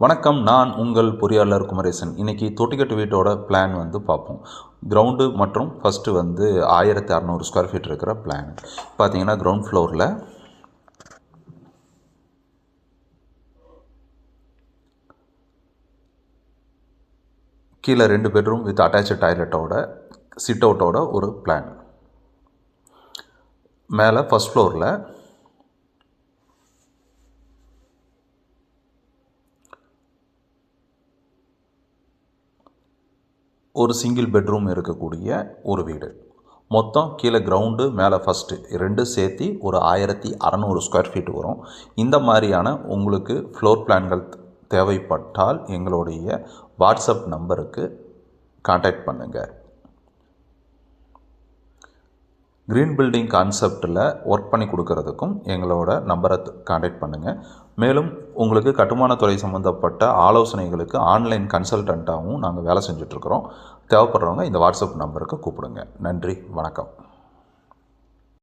வணக்கம் நான் உங்கள் பொறியாளர் குமரேசன். இன்றைக்கி தொட்டிக்கட்டு வீட்டோட பிளான் வந்து பார்ப்போம். கிரவுண்டு மற்றும் ஃபஸ்ட்டு வந்து ஆயிரத்தி அறநூறு ஸ்கொயர் ஃபீட் இருக்கிற பிளான் பார்த்தீங்கன்னா கிரவுண்ட் ஃப்ளோரில் கீழே ரெண்டு பெட்ரூம் வித் அட்டாச்சு டாய்லெட்டோட சிட் அவுட்டோட ஒரு பிளான் மேலே ஃபஸ்ட் ஃப்ளோரில் ஒரு சிங்கிள் பெட்ரூம் இருக்கக்கூடிய ஒரு வீடு. மொத்தம் கீழே கிரவுண்டு மேலே ஃபஸ்ட்டு ரெண்டு சேர்த்து ஒரு ஆயிரத்தி அறநூறு ஸ்கொயர் ஃபீட் வரும். இந்த மாதிரியான உங்களுக்கு ஃப்ளோர் பிளான்கள் தேவைப்பட்டால் எங்களுடைய வாட்ஸ்அப் நம்பருக்கு காண்டாக்ட் பண்ணுங்கள் க்ரீன் பில்டிங் கான்செப்டில் ஒர்க் பண்ணி கொடுக்கறதுக்கும் எங்களோட நம்பரை காண்டாக்ட் பண்ணுங்கள் மேலும் உங்களுக்கு கட்டுமானத்துறை சம்மந்தப்பட்ட ஆலோசனைகளுக்கு ஆன்லைன் கன்சல்டண்ட்டாகவும் நாங்கள் வேலை செஞ்சுட்ருக்குறோம் தேவைப்படுறவங்க இந்த வாட்ஸ்அப் நம்பருக்கு கூப்பிடுங்க. நன்றி வணக்கம்.